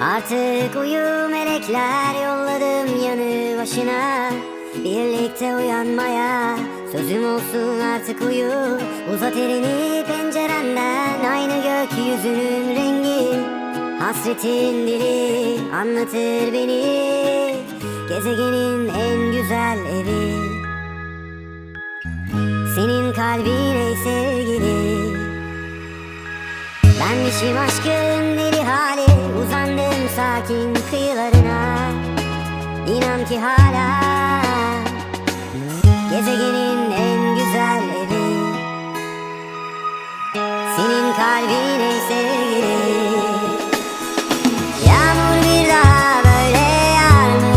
Artık uyu melekler yolladım yanı başına. Birlikte uyanmaya Sözüm olsun artık uyu. Uzat elini pencerenden Aynı gökyüzünün rengi. Hasretin dili anlatır beni. Gezegenin en güzel evi. Senin kalbin ey sevgili. Benmişim aşkın deli hali Uzandım sakin kıyılarına. İnan ki hala Gezegenin en güzel evi. Senin kalbin ey sevgili. Yağmur bir daha böyle yağar mı?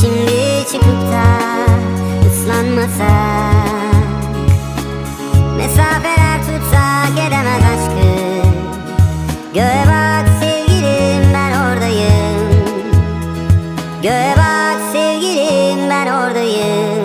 Şimdi çıkıp da ıslanmasa Mesafeler tutsak edemez aşkı. Göğe sevgilim ben oradayım.